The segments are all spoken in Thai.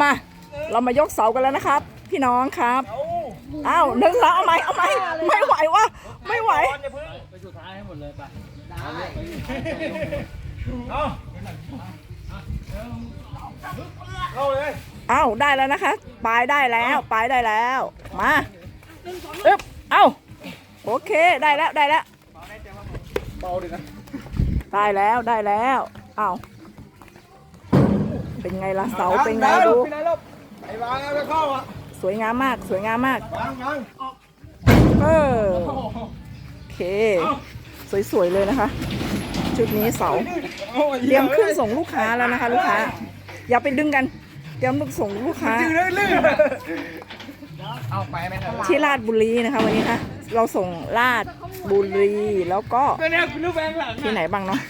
มาเรามายกเสากันแล้วนะครับ พี่น้องครับอ้าวหนึ่งแล้วเอาไหมเอาไหมไม่ไหววะไม่ไหวไปสุดท้ายให้หมดเลยไปเข้าเลยอ้าวได้แล้วนะคะปลายได้แล้วปลายได้แล้วมาอึ๊บเอ้าโอเคได้แล้วได้แล้วเบาดินะได้แล้วได้แล้วอ้าว เป็นไงล่ะเสาเป็นไงดูพี่นายลบไอ้วางไม่เข้าอะสวยงามมากสวยงามมากวางวางเออโอเค สวยๆเลยนะคะชุดนี้เสาเตรียมขึ้นส่งลูกค้าแล้วนะคะ ลูกค้า อย่าไปดึงกันเตรียมลูกส่งลูกค้าลื่นลื่นเอาไปไหมครับที่ลาดบุรีนะคะ วันนี้ค่ะเราส่งลาดบุรีแล้วก็ก็เนี่ยคุณลูกแบงหลังที่ไหนบ้างเนาะ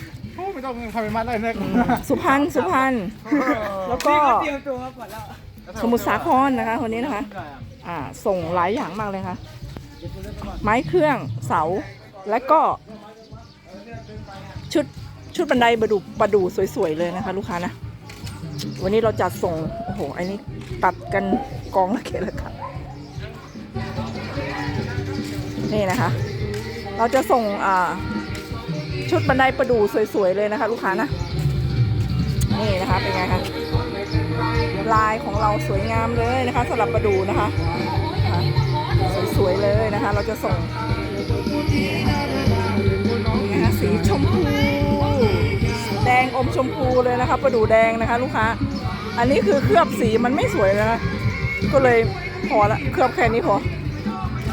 ไม่ต้องทำเป็นมัดเลยนะอืมสุพรรณสุพรรณแล้วก็เตรียมตัวก่อนแล้วสมุทรสาครนะคะคนนี้นะคะ อ่าส่งหลายอย่างมากเลยค่ะ ไม้เครื่องเสาและก็ ชุดชุดบันไดประดูประดูสวยๆเลยนะคะ ลูกค้านะ วันนี้เราจัดส่ง โอ้โหอันนี้ตัดกันกองละเกะละค่ะ นี่นะคะ เราจะส่งอ่า ชุดบันไดประดูสวยๆเลยนะคะ ลูกค้านะ นี่นะคะเป็นไงคะลายของเราสวยงามเลยนะคะสำหรับประดูนะคะนะคะสวยๆเลยนะคะ เราจะส่งนี่นะคะสีชมพู แดงอมชมพูเลยนะคะ ประดูแดงนะคะ ลูกค้า อันนี้คือเคลือบสีมันไม่สวยนะคะก็เลยพอละเคลือบแค่นี้พอ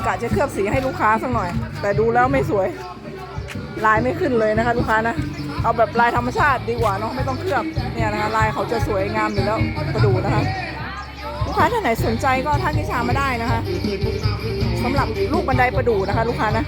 กะจะเคลือบสีให้ลูกค้าสักหน่อย แต่ดูแล้วไม่สวย ลายไม่ขึ้นเลยนะคะลูกค้านะ เอาแบบลายธรรมชาติดีกว่าเนาะไม่ต้องเคลือบเนี่ยนะคะลายเขาจะสวยงามอยู่แล้วกระดูนะคะลูกค้าท่านไหนสนใจก็ทักทิชามาได้นะคะสำหรับลูกบันไดประดูนะคะ ลูกค้านะ